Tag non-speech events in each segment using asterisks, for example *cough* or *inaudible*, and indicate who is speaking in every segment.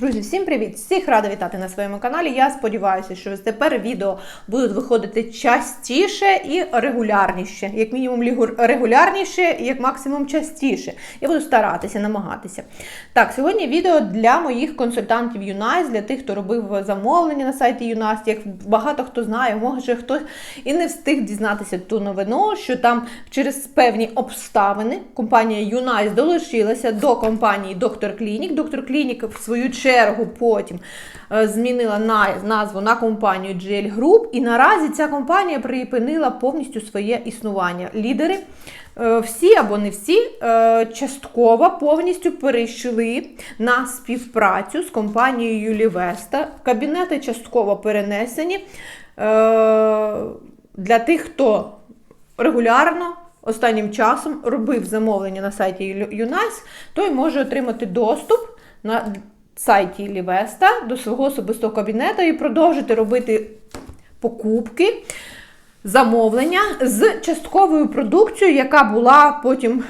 Speaker 1: Друзі, всім привіт! Всіх рада вітати на своєму каналі. Я сподіваюся, що тепер відео будуть виходити частіше і регулярніше. Як мінімум регулярніше, як максимум частіше. Я буду старатися, намагатися. Так, сьогодні відео для моїх консультантів Юнайс, для тих, хто робив замовлення на сайті Юнайс. Як багато хто знає, може хтось і не встиг дізнатися ту новину, що там через певні обставини компанія Юнайс долучилася до компанії Доктор Клінік. Доктор Клінік в свою чергу потім е, змінила на- назву на компанію GL Group, і наразі ця компанія припинила повністю своє існування. Лідери е, всі або не всі е, частково повністю перейшли на співпрацю з компанією Юлівеста. Кабінети частково перенесені. Для тих, хто регулярно останнім часом робив замовлення на сайті Юнайс, той може отримати доступ на сайті Лівеста до свого особистого кабінету і продовжити робити покупки, замовлення з частковою продукцією, яка була потім.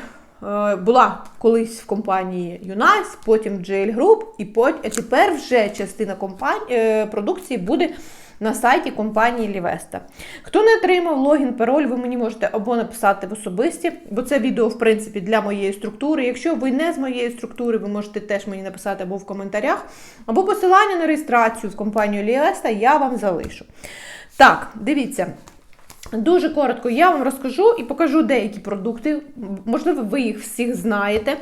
Speaker 1: е, Була колись в компанії Юнайс, потім JL Group, і пот- тепер вже частина компанії, е, продукції буде на сайті компанії Лівеста. Хто не отримав логін, пароль, ви мені можете або написати в особисті, бо це відео, в принципі, для моєї структури. Якщо ви не з моєї структури, ви можете теж мені написати або в коментарях, або посилання на реєстрацію в компанію Лівеста я вам залишу. Так, дивіться. Дуже коротко я вам розкажу і покажу деякі продукти. Можливо, ви їх всіх знаєте.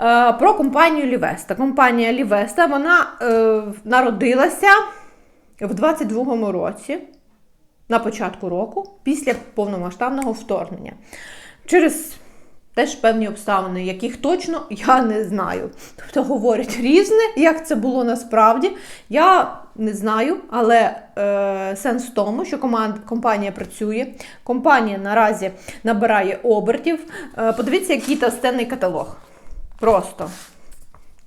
Speaker 1: Е, Про компанію Лівеста. Компанія Лівеста вона е, народилася в 22-му році, на початку року, після повномасштабного вторгнення. Через теж певні обставини, яких точно я не знаю. Тобто говорять різне, як це було насправді. Я не знаю, але е, сенс в тому, що команд, компанія працює, компанія наразі набирає обертів. Е, подивіться, який товстенний каталог. Просто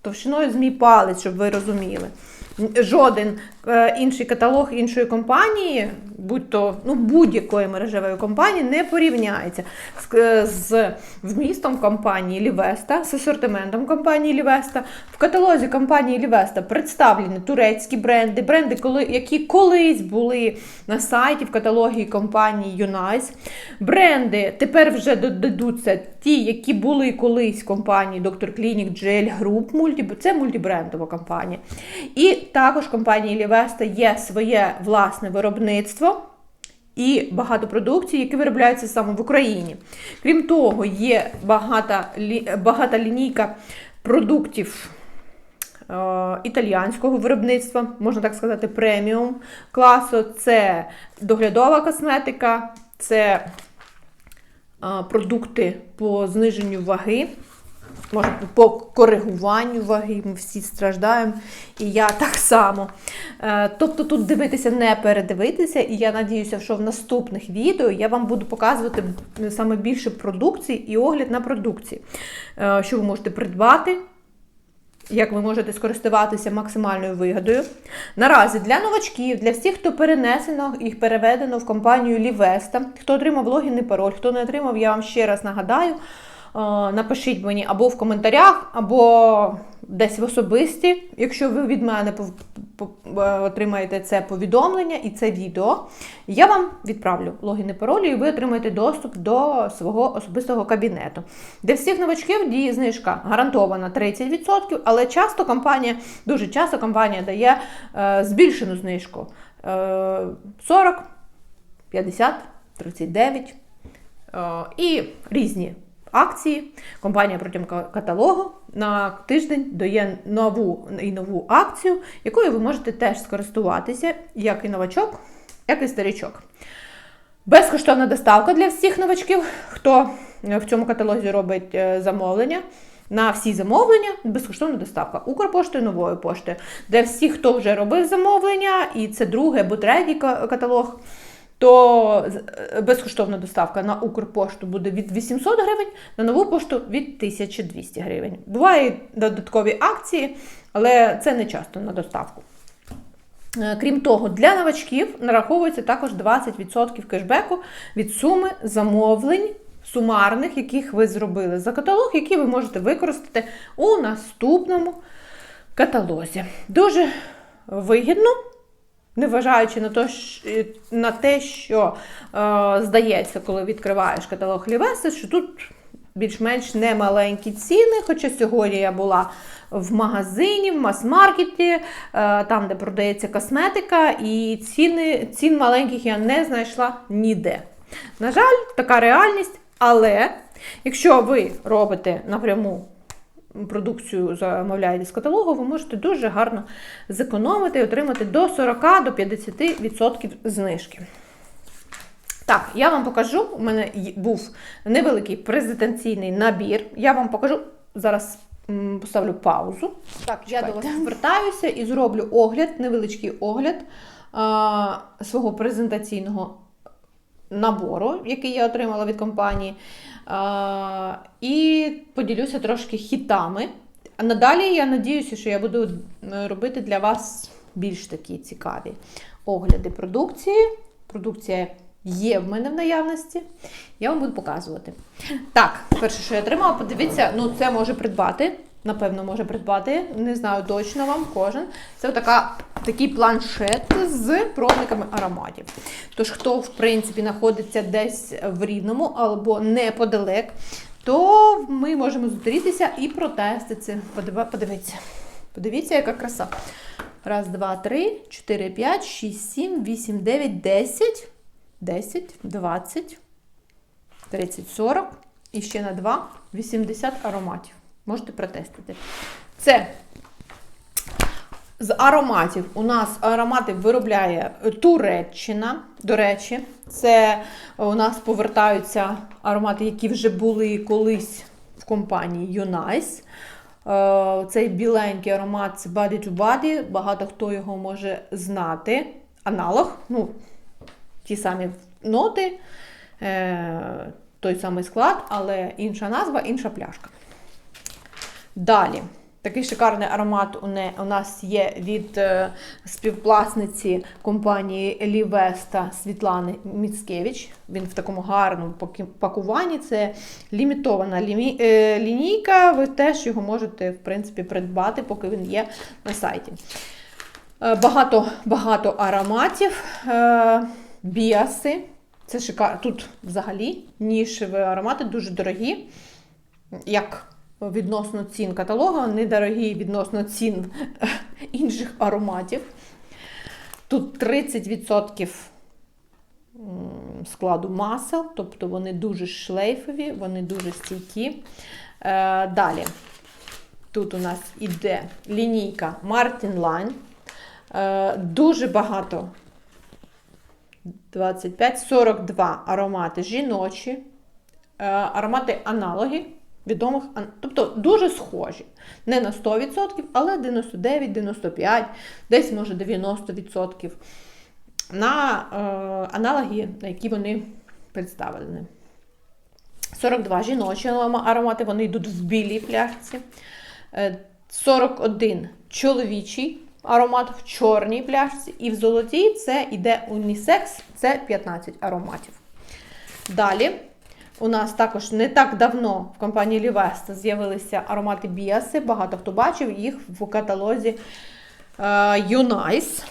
Speaker 1: товщиною з мій палець, щоб ви розуміли. Жоден е, інший каталог іншої компанії, будь-то ну, будь-якої мережевої компанії, не порівняється з, е, з вмістом компанії Лівеста, з асортиментом компанії Лівеста. В каталозі компанії Лівеста представлені турецькі бренди, бренди, які колись були на сайті в каталогі компанії Юнайс. Бренди тепер вже додадуться ті, які були колись в компанії. Clinic GL Group, мульті, це мультибрендова компанія. І також компанії Лівеста є своє власне виробництво. І багато продукції, які виробляються саме в Україні. Крім того, є багата, багата лінійка продуктів е, італіянського виробництва, можна так сказати, преміум класу. Це доглядова косметика, це е, продукти по зниженню ваги. Може, по коригуванню ваги ми всі страждаємо, і я так само. Е, Тобто тут дивитися, не передивитися, і я надіюся, що в наступних відео я вам буду показувати саме більше продукції і огляд на продукції, е, що ви можете придбати. Як ви можете скористуватися максимальною вигодою. Наразі для новачків, для всіх, хто перенесено і переведено в компанію Лівеста, хто отримав логін і пароль, хто не отримав, я вам ще раз нагадаю. Е, Напишіть мені або в коментарях, або десь в особисті, якщо ви від мене е, отримаєте це повідомлення і це відео, я вам відправлю логін і пароль, і ви отримаєте доступ до свого особистого кабінету. Для всіх новачків діє знижка гарантована 30%, але часто компанія, дуже часто компанія дає е, збільшену знижку е, 40, 50, 39 е, і різні акції. Компанія протягом каталогу на тиждень дає нову і нову акцію, якою ви можете теж скористуватися, як і новачок, як і старичок. Безкоштовна доставка для всіх новачків, хто е, в цьому каталозі робить е, замовлення. На всі замовлення безкоштовна доставка Укрпоштою, новою поштою. Для всіх, хто вже робив замовлення, і це другий або третій каталог, то е, безкоштовна доставка на Укрпошту буде від 800 гривень, на нову пошту від 1200 гривень. Бувають додаткові акції, але це не часто на доставку. Е, Крім того, для новачків нараховується також 20% кешбеку від суми замовлень сумарних, яких ви зробили за каталог, які ви можете використати у наступному каталозі. Дуже вигідно, неважаючи на, то, щ- на те, що е, здається, коли відкриваєш каталог Лівеси, що тут більш-менш немаленькі ціни. Хоча сьогодні я була в магазині, в мас-маркеті, е, там, де продається косметика, і ціни, цін маленьких я не знайшла ніде. На жаль, така реальність, але якщо ви робите напряму продукцію замовляєте з каталогу, ви можете дуже гарно зекономити і отримати до 40 до 50% знижки. Так, я вам покажу. У мене був невеликий презентаційний набір. Я вам покажу зараз. Поставлю паузу. Так, я до вас звертаюся і зроблю огляд, невеличкий огляд а, свого презентаційного набору, який я отримала від компанії. І поділюся трошки хітами. А надалі я надіюся, що я буду е, робити для вас більш такі цікаві огляди продукції. Продукція є в мене в наявності. Я вам буду показувати. Так, перше, що я отримала, подивіться, ну це може придбати. Напевно, може придбати, не знаю точно вам кожен. Це така, такий планшет з пробниками ароматів. Тож, хто, в принципі, знаходиться десь в рівному або неподалек, то ми можемо зустрітися і протестити. Подивіться. Подивіться, яка краса. Раз, два, три, чотири, п'ять, шість, сім, вісім, дев'ять, десять. 10, 20, 30, 40 і ще на 2 80 ароматів. Можете протестити. Це з ароматів. У нас аромати виробляє Туреччина. До речі, це у нас повертаються аромати, які вже були колись в компанії Unice. Е, Цей біленький аромат це Body to Body. Багато хто його може знати. Аналог, ну, ті самі ноти, е, той самий склад, але інша назва, інша пляшка. Далі. Такий шикарний аромат у, нас є від е, співвласниці компанії Лівеста Світлани Міцкевич. Він в такому гарному пакуванні. Це лімітована лімі, е, лінійка. Ви теж його можете в принципі придбати, поки він є на сайті. Е, Багато, багато ароматів. Біаси. Це шикарно. Тут взагалі нішеві аромати дуже дорогі. Як відносно цін каталога, недорогі відносно цін *laughs* інших ароматів. Тут 30% складу масел, тобто вони дуже шлейфові, вони дуже стійкі. Е, Далі. Тут у нас іде лінійка Martin Line. Е, Дуже багато 25, 42 аромати жіночі, е, аромати аналоги відомих, тобто дуже схожі. Не на 100%, але 99, 95, десь може 90% на е, аналоги, на які вони представлені. 42 жіночі аромати, вони йдуть в білій пляшці. Е, 41 чоловічий аромат в чорній пляшці. І в золотій це йде унісекс, це 15 ароматів. Далі у нас також не так давно в компанії Лівеста з'явилися аромати Біаси. Багато хто бачив їх в каталозі е, Юнайс.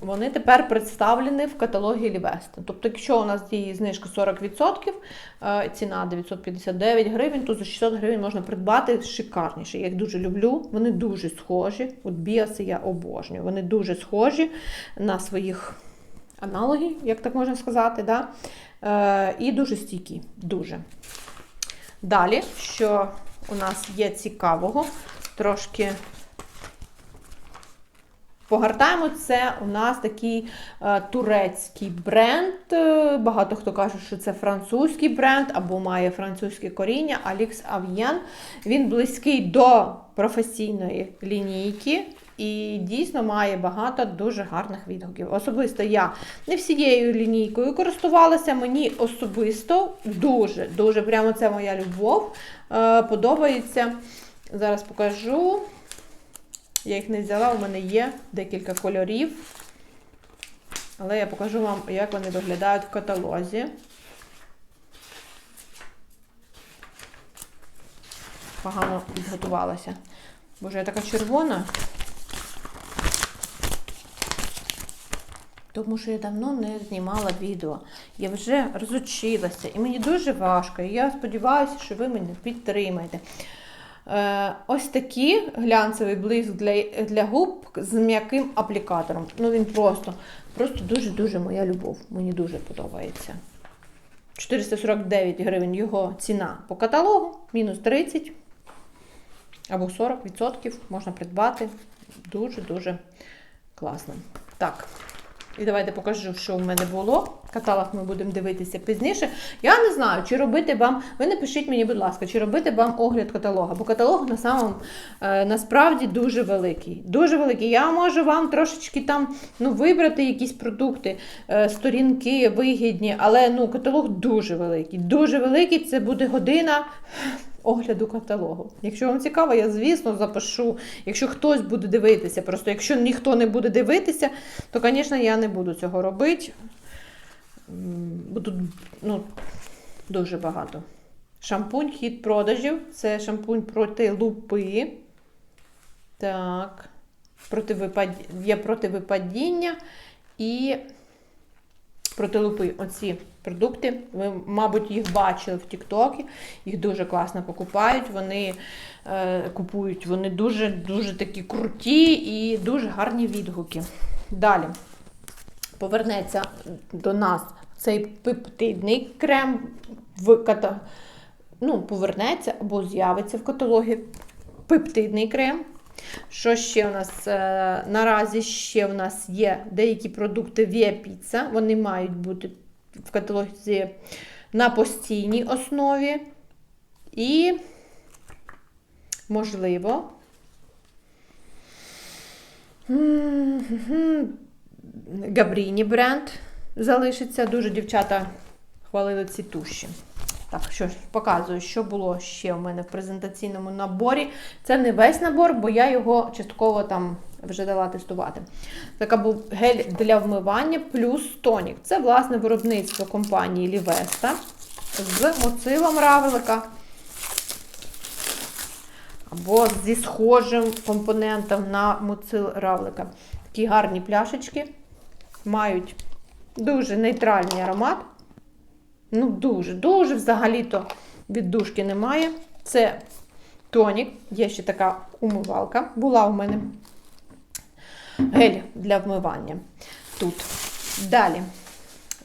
Speaker 1: Вони тепер представлені в каталогі Лівеста. Тобто, якщо у нас діє знижка 40%, е, ціна 959 гривень, то за 600 гривень можна придбати шикарніше. Я їх дуже люблю. Вони дуже схожі. От біаси я обожнюю. Вони дуже схожі на своїх аналогів, як так можна сказати. Да? Е, і дуже стійкі. Дуже. Далі, що у нас є цікавого, трошки Погортаємо, це у нас такий е, турецький бренд. Е, Багато хто каже, що це французький бренд або має французьке коріння. Alix Avien. Він близький до професійної лінійки і дійсно має багато дуже гарних відгуків. Особисто я не всією лінійкою користувалася. Мені особисто дуже, дуже прямо це моя любов. Е, подобається. Зараз покажу. Я їх не взяла, у мене є декілька кольорів. Але я покажу вам, як вони виглядають в каталозі. Погано підготувалася. Боже, я така червона. Тому що я давно не знімала відео. Я вже розучилася, і мені дуже важко. І я сподіваюся, що ви мене підтримаєте. Е, ось такий глянцевий блиск для, для губ з м'яким аплікатором. Ну він просто, просто дуже-дуже моя любов. Мені дуже подобається. 449 гривень його ціна по каталогу, мінус 30 або 40% можна придбати. Дуже-дуже класно. Так. І давайте покажу, що в мене було. Каталог ми будемо дивитися пізніше. Я не знаю, чи робити вам. Ви напишіть мені, будь ласка, чи робити вам огляд каталога. Бо каталог на самому, е, насправді дуже великий. Дуже великий. Я можу вам трошечки там ну, вибрати якісь продукти, е, сторінки вигідні, але ну, каталог дуже великий. Дуже великий. Це буде година. Огляду каталогу. Якщо вам цікаво, я, звісно, запишу. Якщо хтось буде дивитися, просто якщо ніхто не буде дивитися, то, звісно, я не буду цього робити. Бо тут ну, дуже багато. Шампунь хід продажів. Це шампунь проти лупи. Так. Проти випад... Є проти випадіння і проти лупи. Оці продукти. Ви, мабуть, їх бачили в Тіктокі. Їх дуже класно покупають. Вони е, купують, вони дуже дуже такі круті і дуже гарні відгуки. Далі повернеться до нас цей пептидний крем в ката... ну, повернеться або з'явиться в каталогі пептидний крем. Що ще у нас? Е, наразі ще у нас є деякі продукти Pizza. Вони мають бути в каталозі на постійній основі. І, можливо, Габріні бренд залишиться. Дуже дівчата хвалили ці туші. Так, що ж, показую, що було ще в мене в презентаційному наборі. Це не весь набор, бо я його частково там вже дала тестувати. Така був гель для вмивання плюс тонік. Це, власне, виробництво компанії Лівеста з моцилом равлика. Або зі схожим компонентом на моцил равлика. Такі гарні пляшечки. Мають дуже нейтральний аромат. Ну, дуже, дуже взагалі-то віддушки немає. Це тонік, є ще така умивалка. Була у мене гель для вмивання. Тут. Далі.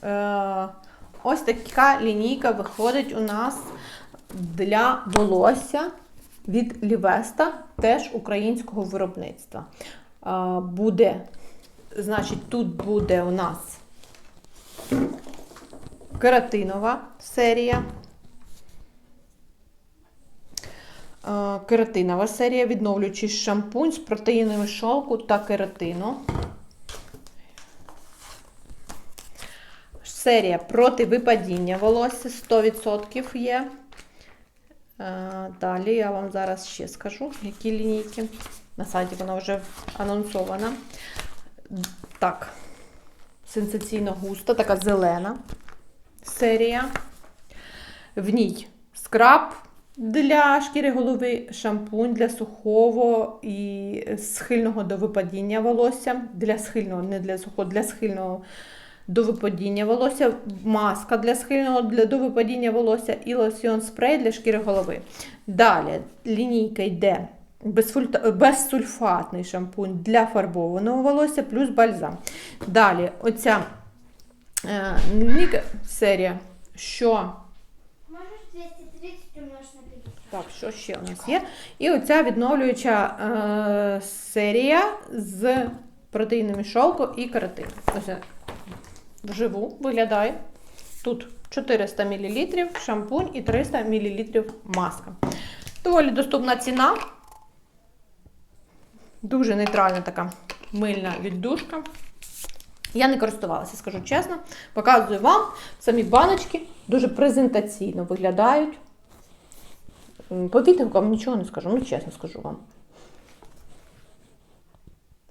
Speaker 1: Е, ось така лінійка виходить у нас для волосся від Лівеста, теж українського виробництва. Е, буде, значить, тут буде у нас кератинова серія. Е, Кератинова серія, відновлюючий шампунь з протеїнами шовку та кератину. Серія проти випадіння волосся 100% є. Е, Далі я вам зараз ще скажу, які лінійки. На сайті вона вже анонсована. Так, сенсаційно густа, така зелена серія. В ній скраб для шкіри голови, шампунь для сухого і схильного до випадіння волосся. Для схильного, не для сухого, для схильного до випадіння волосся, маска для схильного для, до випадіння волосся і лосьйон спрей для шкіри голови. Далі лінійка йде безсульфатний шампунь для фарбованого волосся плюс бальзам. Далі, оця е, серія, що
Speaker 2: Можеш 230 умножити на 50?
Speaker 1: Так, що ще у нас є? І оця відновлююча е, серія з протеїнами шовку і каротину. Ось вживу виглядає. Тут 400 мл шампунь і 300 мл маска. Доволі доступна ціна. Дуже нейтральна така мильна віддушка. Я не користувалася, скажу чесно. Показую вам самі баночки, дуже презентаційно виглядають. По відгукам нічого не скажу, ну чесно скажу вам.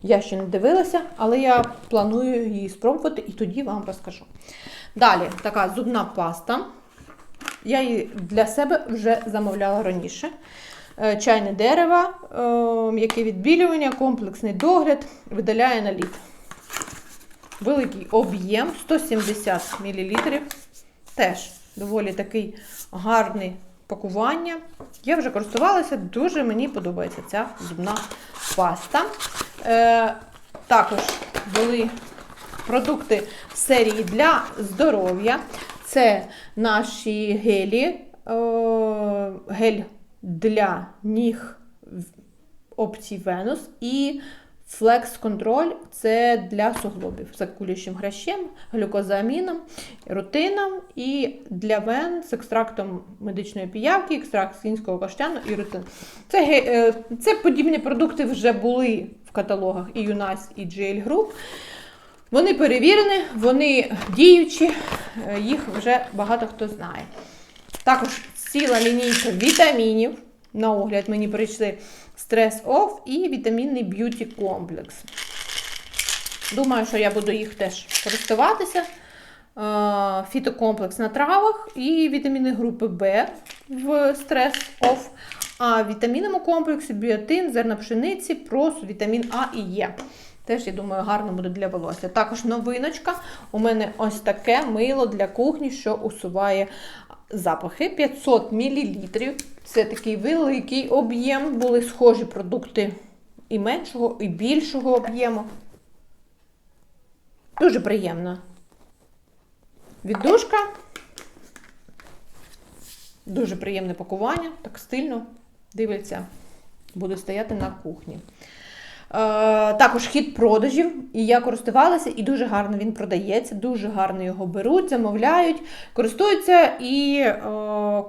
Speaker 1: Я ще не дивилася, але я планую її спробувати і тоді вам розкажу. Далі така зубна паста. Я її для себе вже замовляла раніше. е, чайне дерево, е, м'яке відбілювання, комплексний догляд, видаляє наліт. Великий об'єм 170 мл. Теж доволі такий гарний пакування. Я вже користувалася, дуже мені подобається ця зубна паста. Е, також були продукти серії для здоров'я. Це наші гелі, е, гель для ніг опцій Venus і Control це для суглобів з акулячим гращем, глюкозаміном, рутином і для вен з екстрактом медичної піявки, екстракт кінського каштану і рутин. Це, е, це подібні продукти вже були в каталогах і UNICE, і GL Group. Вони перевірені, вони діючі, е, їх вже багато хто знає. Також ціла лінійка вітамінів. На огляд мені прийшли Stress Off і вітамінний б'юті комплекс. Думаю, що я буду їх теж користуватися. Е, Фітокомплекс на травах і вітаміни групи Б в Stress Off. А в вітамінному комплексі біотин, зерна пшениці, прос, вітамін А і Е. Теж, я думаю, гарно буде для волосся. Також новиночка. У мене ось таке мило для кухні, що усуває запахи 500 мл. Це такий великий об'єм. Були схожі продукти і меншого, і більшого об'єму. Дуже приємно. Віддушка. Дуже приємне пакування, так стильно дивиться, буде стояти на кухні. Е, також хід продажів, і я користувалася, і дуже гарно він продається, дуже гарно його беруть, замовляють, користуються і е,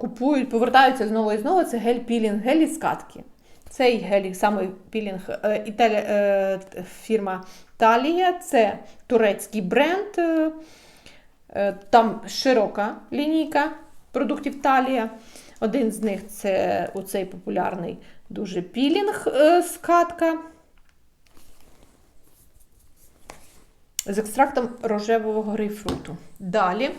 Speaker 1: купують, повертаються знову і знову. Це гель-пілінг, гель із скатки. Цей гель, саме пілінг е, е, фірма Талія, це турецький бренд. Там широка лінійка продуктів Талія. Один з них це оцей популярний дуже пілінг скатка з екстрактом рожевого грейпфруту. Далі.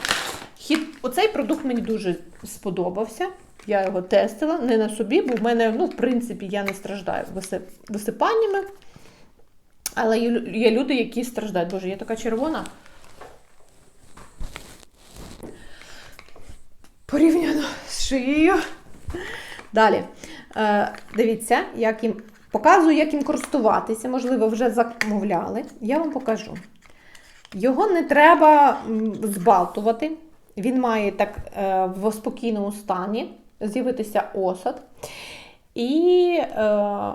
Speaker 1: Хід, оцей продукт мені дуже сподобався. Я його тестила не на собі, бо в мене, ну, в принципі, я не страждаю висипаннями. Але є, люди, які страждають. Боже, я така червона. Порівняно з шиєю. Далі. Е, дивіться, як їм показую, як їм користуватися. Можливо, вже замовляли. Я вам покажу. Його не треба збалтувати. Він має так е, в спокійному стані з'явитися осад. І е,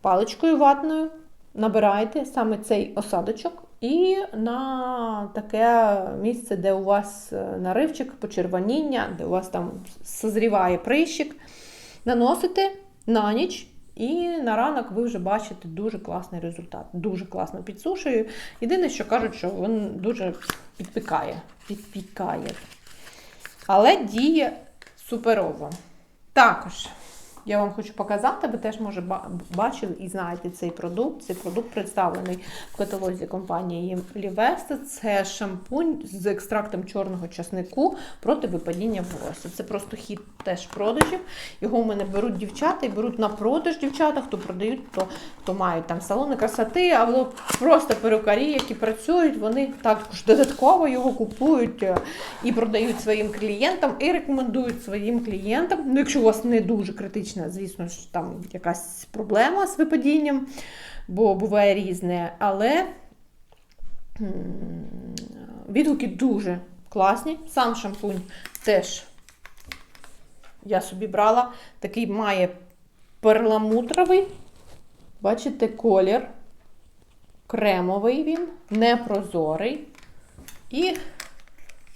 Speaker 1: паличкою ватною набираєте саме цей осадочок. І на таке місце, де у вас е, наривчик, почервоніння, де у вас там созріває прищик, наносите на ніч, і на ранок ви вже бачите дуже класний результат. Дуже класно підсушую. Єдине, що кажуть, що він дуже підпікає. підпікає. Але діє суперово. Також я вам хочу показати, ви теж може бачили і знаєте цей продукт. Цей продукт представлений в каталозі компанії Лівеста. Це шампунь з екстрактом чорного часнику проти випадіння волосся. Це просто хід теж продажів. Його в мене беруть дівчата і беруть на продаж дівчата, хто продають, то хто мають там салони красоти, або просто перукарі, які працюють, вони також додатково його купують е, і продають своїм клієнтам, і рекомендують своїм клієнтам. Ну, якщо у вас не дуже критична, звісно ж, там якась проблема з випадінням, бо буває різне, але відгуки дуже класні. Сам шампунь теж я собі брала. Такий має перламутровий, бачите, колір. Кремовий він, непрозорий. І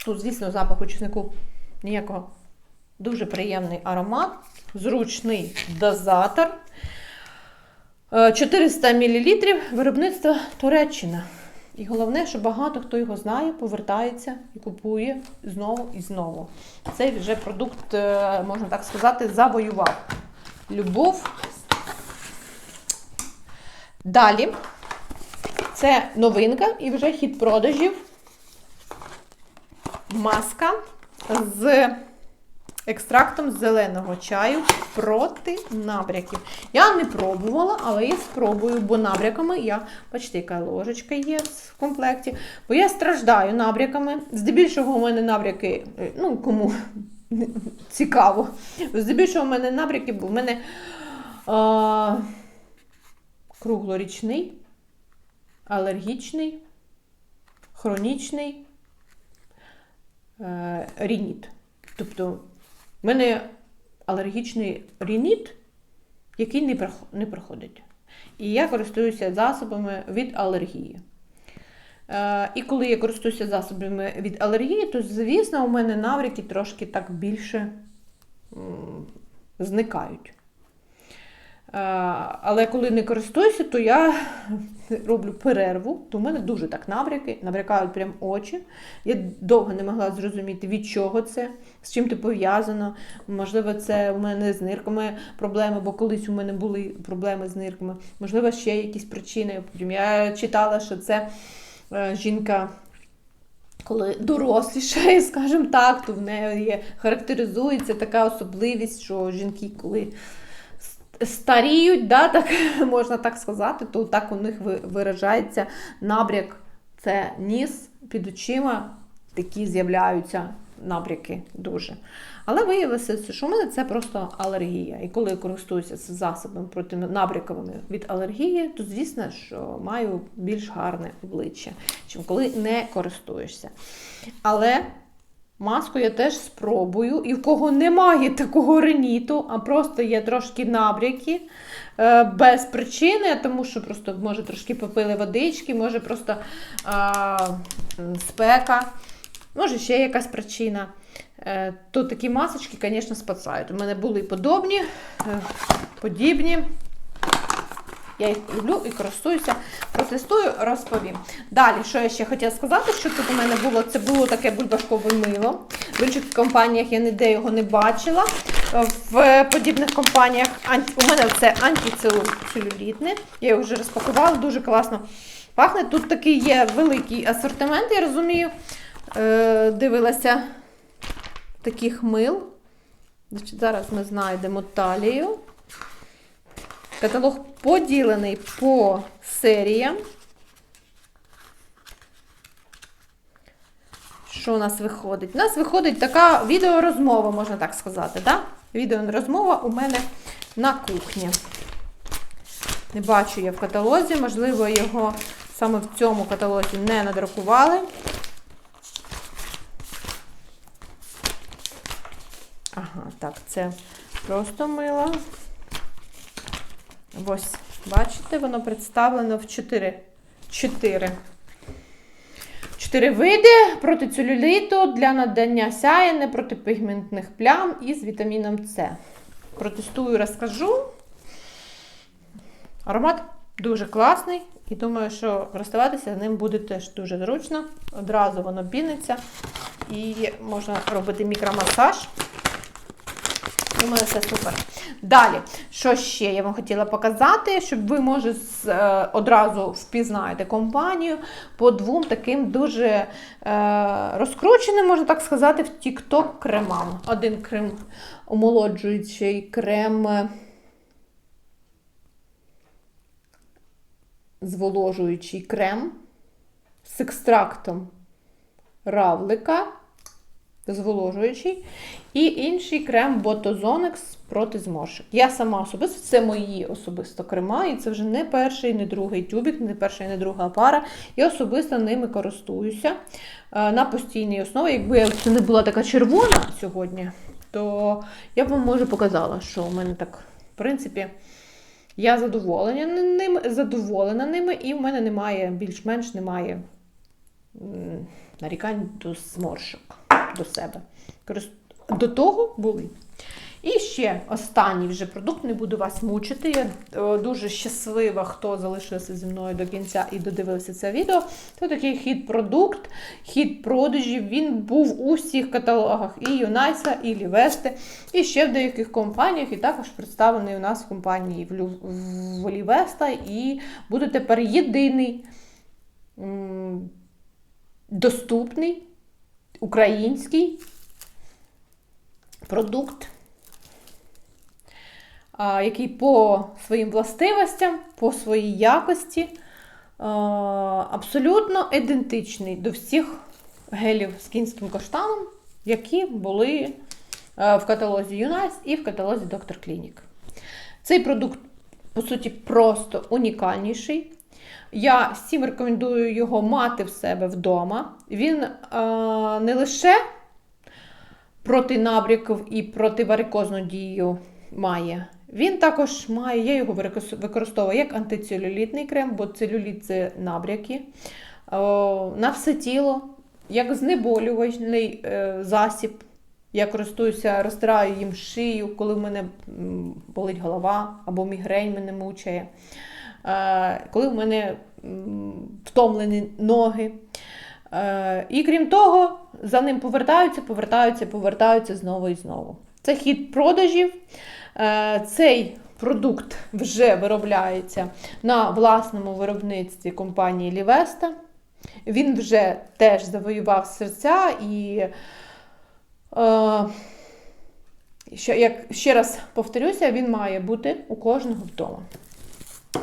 Speaker 1: тут, звісно, запаху чеснику ніякого. Дуже приємний аромат, зручний дозатор. Е, 400 мл виробництва Туреччина. І головне, що багато хто його знає, повертається і купує знову і знову. Цей вже продукт, е, можна так сказати, завоював любов. Далі. Це новинка і вже хід продажів. Маска з екстрактом зеленого чаю проти набряків. Я не пробувала, але я спробую, бо набряками я, бачите, яка ложечка є в комплекті. Бо я страждаю набряками. Здебільшого у мене набряки, е, ну кому *laughs* цікаво. Здебільшого у мене набряки, бо в мене а, круглорічний, алергічний, хронічний е, рініт. Тобто, в мене алергічний рініт, який не, прох- не проходить. І я користуюся засобами від алергії. Е, і коли я користуюся засобами від алергії, то, звісно, у мене навряки трошки так більше зникають. Е, Але коли не користуюся, то я роблю перерву, то в мене дуже так набряки, набрякають прям очі. Я довго не могла зрозуміти, від чого це, з чим це пов'язано. Можливо, це у мене з нирками проблеми, бо колись у мене були проблеми з нирками. Можливо, ще якісь причини. Я читала, що це е, жінка. Коли дорослішає, *laughs* скажімо так, то в неї характеризується така особливість, що жінки, коли старіють, да, так, *laughs* можна так сказати, то так у них виражається набряк. Це ніс під очима, такі з'являються набряки дуже. Але виявилося, що в мене це просто алергія. І коли я користуюся засобами проти набряковими від алергії, то звісно, що маю більш гарне обличчя, чим коли не користуєшся. Але маску я теж спробую, і в кого немає такого реніту, а просто є трошки набряки е, без причини, тому що просто може трошки попили водички, може просто а, спека, може ще якась причина. Е, То такі масочки, звісно, спасають. У мене були подобні, е, подібні. Я їх люблю і користуюся, протестую, розповім. Далі, що я ще хотіла сказати, що тут у мене було, це було таке бульбашкове мило. В інших компаніях я ніде його не бачила. В подібних компаніях у мене це антицелюлітне. Я його вже розпакувала, дуже класно пахне. Тут такий є великий асортимент, я розумію. Е, Дивилася таких мил. Зараз ми знайдемо талію. Каталог поділений по серіям. Що у нас виходить? У нас виходить така відеорозмова, можна так сказати. Да? Відеорозмова у мене на кухні. Не бачу я в каталозі, можливо, його саме в цьому каталозі не надрукували. Ага, так, це просто мило. Ось, бачите, воно представлено в 4. 4. Чотири види проти целюліту для надання сяєни, проти пігментних плям і з вітаміном С. Протестую, розкажу. Аромат дуже класний. І думаю, що користуватися ним буде теж дуже зручно. Одразу воно піниться і можна робити мікромасаж. Думаю, це супер. Далі, що ще я вам хотіла показати, щоб ви, може, е, одразу впізнаєте компанію по двом таким дуже е, розкрученим, можна так сказати, в TikTok кремам. Один крем омолоджуючий крем е, зволожуючий крем з екстрактом равлика зволожуючий, і інший крем Ботозонекс проти зморшок. Я сама особисто, це мої особисто крема, і це вже не перший, не другий тюбік, не перша і не друга пара. Я особисто ними користуюся е, на постійній основі. Якби я це не була така червона сьогодні, то я б вам може показала, що у мене так, в принципі. Я задоволена ними, задоволена ними, і в мене немає, більш-менш немає нарікань до зморшок до себе. До того були. І ще останній вже продукт, не буду вас мучити. Я е, дуже щаслива, хто залишився зі мною до кінця і додивився це відео. Це такий хід-продукт, хід продажів. Він був у всіх каталогах і Юнайса, і Лівести, і ще в деяких компаніях, і також представлений у нас в компанії в Лівеста. І буде тепер єдиний доступний український продукт, який по своїм властивостям, по своїй якості абсолютно ідентичний до всіх гелів з кінським каштаном, які були е, в каталозі Юнайс і в каталозі Доктор Клінік. Цей продукт, по суті, просто унікальніший. Я всім рекомендую його мати в себе вдома. Він е, не лише проти набряків і противарикозну дію має. Він також має, я його використовую як антицелюлітний крем, бо целюліт це набряки. О, на все тіло, як знеболювальний е, засіб. Я користуюся, розтираю їм шию, коли в мене болить голова або мігрень мене мучає. Е, коли в мене втомлені ноги. Е, І крім того, за ним повертаються, повертаються, повертаються знову і знову. Це хід продажів. Е, Цей продукт вже виробляється на власному виробництві компанії Лівеста. Він вже теж завоював серця і. Е, що, як ще раз повторюся, він має бути у кожного вдома.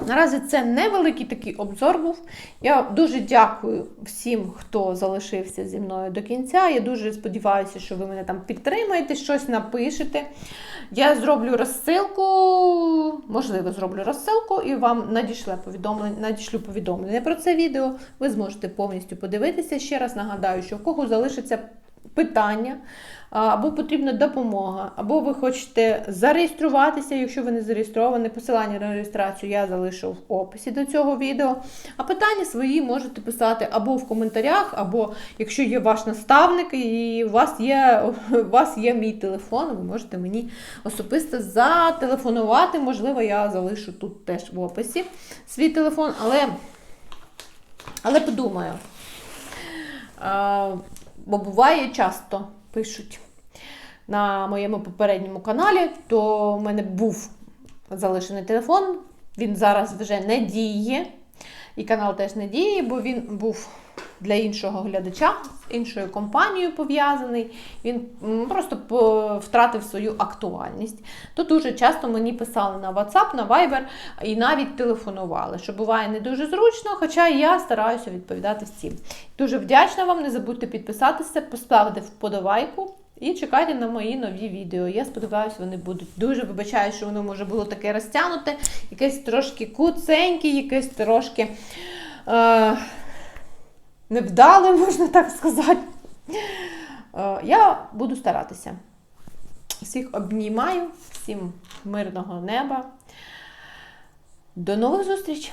Speaker 1: Наразі це невеликий такий обзор був. Я дуже дякую всім, хто залишився зі мною до кінця. Я дуже сподіваюся, що ви мене там підтримаєте, щось напишете. Я зроблю розсилку, можливо, зроблю розсилку і вам надішлю повідомлення, надішлю повідомлення про це відео. Ви зможете повністю подивитися. Ще раз нагадаю, що в кого залишиться питання, або потрібна допомога, або ви хочете зареєструватися, якщо ви не зареєстровані, посилання на реєстрацію я залишу в описі до цього відео. А питання свої можете писати або в коментарях, або якщо є ваш наставник і у вас є, *laughs* у вас є мій телефон, ви можете мені особисто зателефонувати. Можливо, я залишу тут теж в описі свій телефон, але, але подумаю. Бо буває часто пишуть на моєму попередньому каналі, то в мене був залишений телефон. Він зараз вже не діє. І канал теж не діє, бо він був для іншого глядача, з іншою компанією пов'язаний. Він просто втратив свою актуальність. То дуже часто мені писали на WhatsApp, на Viber і навіть телефонували, що буває не дуже зручно, хоча я стараюся відповідати всім. Дуже вдячна вам. Не забудьте підписатися, поставити вподобайку. І чекайте на мої нові відео. Я сподіваюся, вони будуть. Дуже вибачаю, що воно може було таке розтягнуте, якесь трошки куценьке, якесь трошки е, невдале, можна так сказати. Е, я буду старатися. Всіх обнімаю, всім мирного неба. До нових зустрічей!